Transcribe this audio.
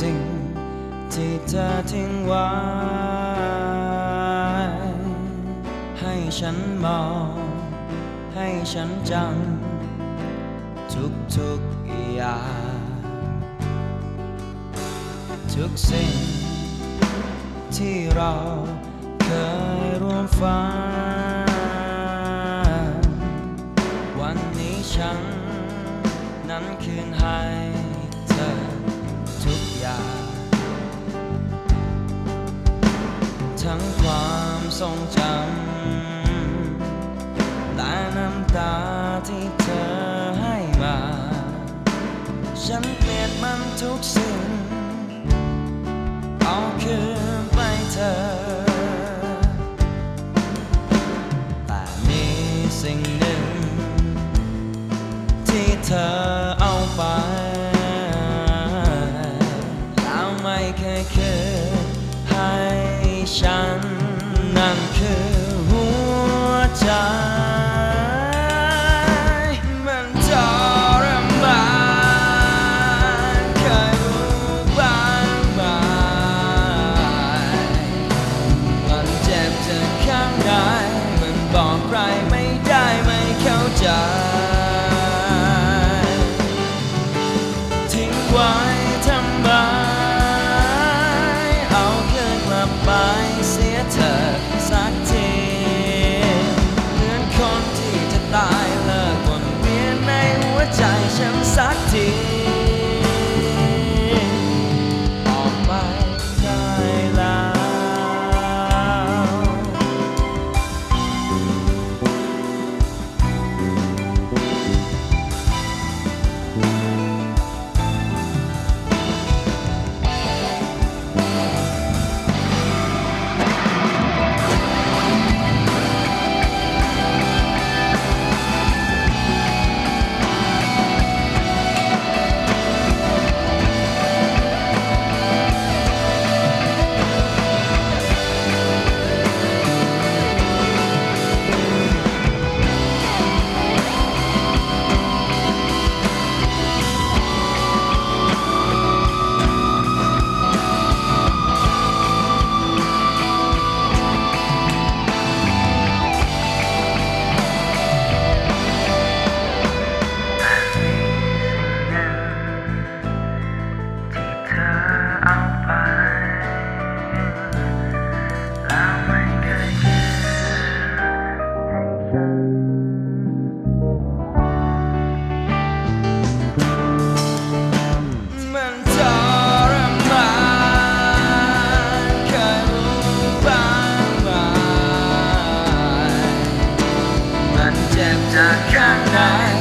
สิ่งที่เธอทิ้งไว้ ให้ฉันมองให้ฉันจำทุกๆอย่างทุกสิ่ง ที่เราเคยร่วมฝันวันนี้ฉันนั้นคืนให้ ทั้งความทรงจำและน้ำตาที่เธอให้มา ฉันเกลียดมันทุกสิ่ง เอาคืนไปเธอ แต่มีสิ่งหนึ่ง ที่เธอเอา ทิ้งไว้ทำไมเอาเคืนกลับไปเสียเธอสักทีเหมือนคนที่จะตายเลิกวนเวียนในหัวใจฉันสักที มันเ